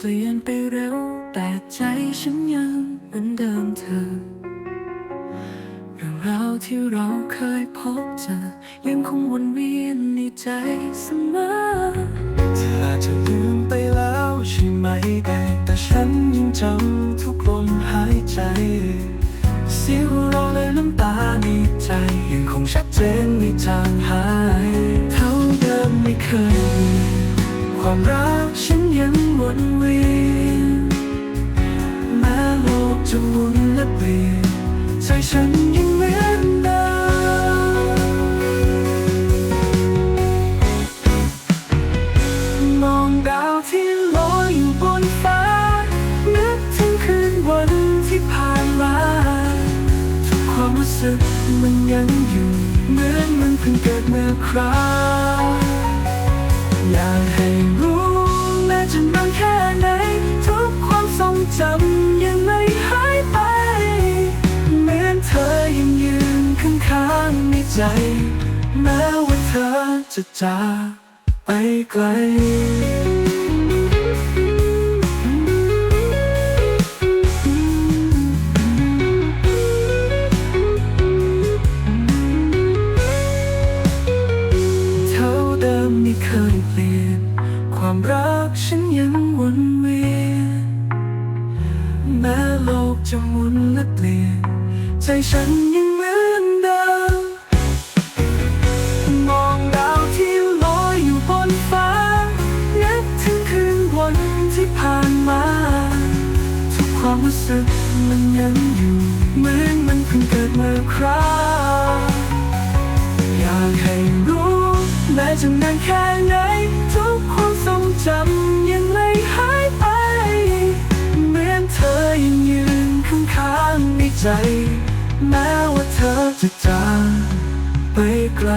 เปลี่ยนไปเร็ว แต่ใจฉันยังเหมือนเดิมเธอเรื่องราวที่เราเคยพบเจอยังคงวนเวียนในใจเสมอเธออาจจะลืมไปแล้วใช่ไหมแต่ฉันยังจำทุกลมหายใจเสียงหัวเราะและน้ำตาในใจยังคงชัดเจนไม่จางหาย เท่าเดิมไม่เคย ความรักฉันยังวนเวียนแม้โลกจะหมุนและเปลี่ยนใจฉันยังเหมือนเดิมมองดาวที่ลอยอยู่บนฟ้า นึกถึงคืนวันที่ผ่านมาทุกความรู้สึกมันยังอยู่เหมือนมันเพิ่งเกิดเมื่อคราวอยากให้ ใจ แม้ว่าเธอจะจากไปไกลเท่าเดิมไม่เคยเปลี่ยน ความรักฉันยังวนเวียน แม้โลกจะหมุนและเปลี่ยน ใจฉันยังเหมือน ความรู้สึกมันยังอยู่ เหมือนมันเพิ่งเกิดเมื่อคราวอยากให้รู้แม้จะนานแค่ไหน ทุกความทรงจำยังไม่หายไป เหมือนเธอยังยืนข้างๆในใจ แม้ว่าเธอจะจากไปไกล